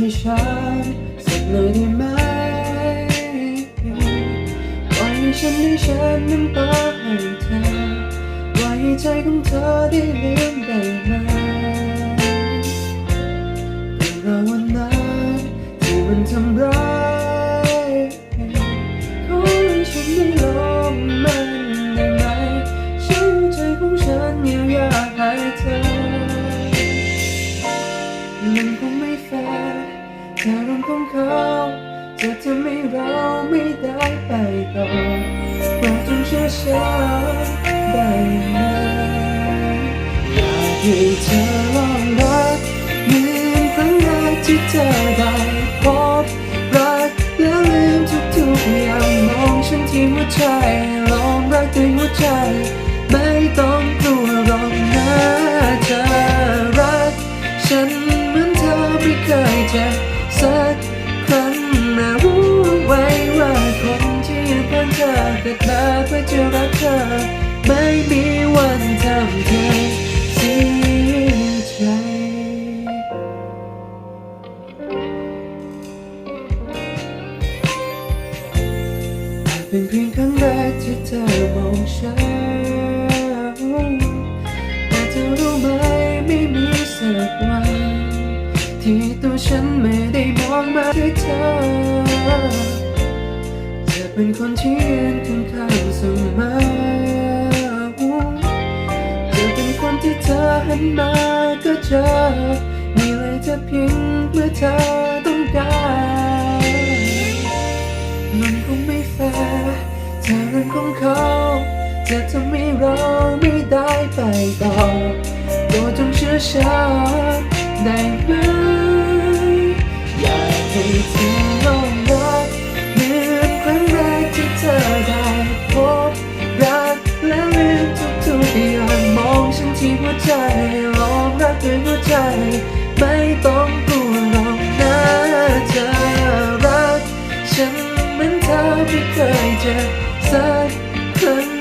ที่ฉันสักเลยได้ไหมปล่อยให้ฉันได้ฉันน้ำตาให้เธอปล่อยให้ใจของเธอได้ลืมได้ไหมเป็นเราวันนั้นที่มันทำร้ายขอให้ฉันได้ลอง ไปต่อโปรดจงเชื่ฉันได้ไหมอยากให้เธอลองรักเหมือนครั้งแรกที่เธอได้พบรักแล้วลืมทุกๆอย่างมองฉันที่หัวใจลองรักด้วยหัวใจ ไม่ต้องกลัวหรอกนะเธอรัก ฉันเหมือนเธอไม่เคยเจ็บ เกิดมาเพื่อจะรักเธอ ไม่มีวันทำเธอเสียใจเป็นเพียงครั้งแรกที่เธอมองฉันแต่เธอรู้ไหมไม่มีสักวัน ที่ตัวฉันไม่ได้มองมาที่เธอ เป็นคนที่ยืนข้างๆเสมอจะเป็นคนที่เธอหันมาก็เจอมีอะไรจะเพียงเมื่อเธอต้องการมันคงไม่แฟร์แต่เรื่องของเขาจะทำให้เราไม่ได้ไปต่อโปรดจงเชื่อฉันได้ไหมอยากให้เธอ ค